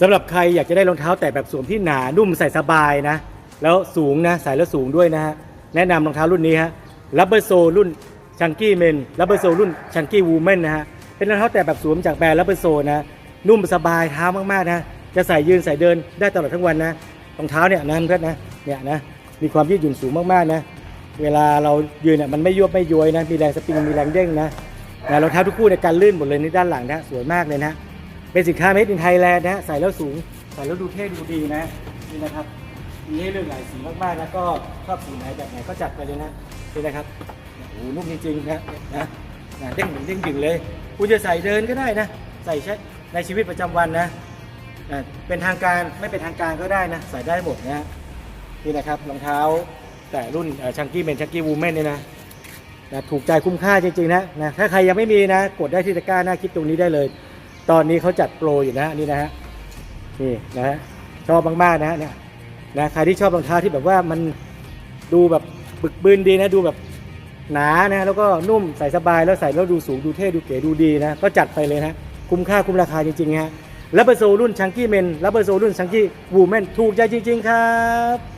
สำหรับใครอยากจะได้รองเท้าแตะแบบสวมที่หนานุ่มใส่สบายนะ แล้วสูงนะใส่แล้วสูงด้วยนะฮะแนะนำรองเท้ารุ่นนี้ฮะลับเบอร์โซรุ่นชังกี้เมนลับเบอร์โซรุ่นชังกี้วูแมนนะฮะเป็นรองเท้าแตะแบบสวมจากแบรนด์ลับเบอร์โซนะนุ่มสบายเท้ามากๆนะจะใส่ยืนใส่เดินได้ตลอดทั้งวันนะรองเท้าเนี่ยนะเพื่อนนะเนี่ยนะมีความยืดหยุ่นสูงมากๆนะเวลาเรายืนเนี่ยมันไม่ยวบไม่ย้วยนะมีแรงสปริงมีแรงเด้งนะนะรองเท้าทุกคู่ในยการลื่นหมดเลยในด้านหลังนะสวยมากเลยนะ เป็นสินค้า made in Thailand นะฮะใส่แล้วสูง ใส่แล้วดูเท่ดูดีนะนี่นะครับมีให้เลือกหลายสีมากๆนะก็ชอบสีไหนแบบไหนก็จัดไปเลยนะนี่นะครับโอ้โหนุ่มจริงๆนะนะนะเด้งดึงเด้งดึงเลยคุณจะใส่เดินก็ได้นะ ใส่ใช้ในชีวิตประจำวันนะนะเป็นทางการไม่เป็นทางการก็ได้นะใส่ได้หมดนะฮะนี่นะครับรองเท้าแต่รุ่นชังกี้เมนชังกี้วูแมนเนี่ยนะนะถูกใจคุ้มค่าจริงๆนะนะถ้าใครยังไม่มีนะ กดได้ที่ตะกร้าหน้าคลิปตรงนี้ได้เลย ตอนนี้เขาจัดโปรอยู่นะนี่นะฮะนี่นะฮะชอบมากๆนะฮะเนี่ยนะใครที่ชอบรองเท้าที่แบบว่ามันดูแบบบึกบืนดีนะดูแบบหนานะแล้วก็นุ่มใส่สบายแล้วใส่แล้วดูสูงดูเท่ดูเก๋ดูดีนะก็จัดไปเลยนะคุ้มค่าคุ้มราคาจริงๆฮะลับเบอร์โซรุ่นชังกี้เมนลับเบอร์โซรุ่นชังกี้วูแมนถูกใจจริง ๆ ครับ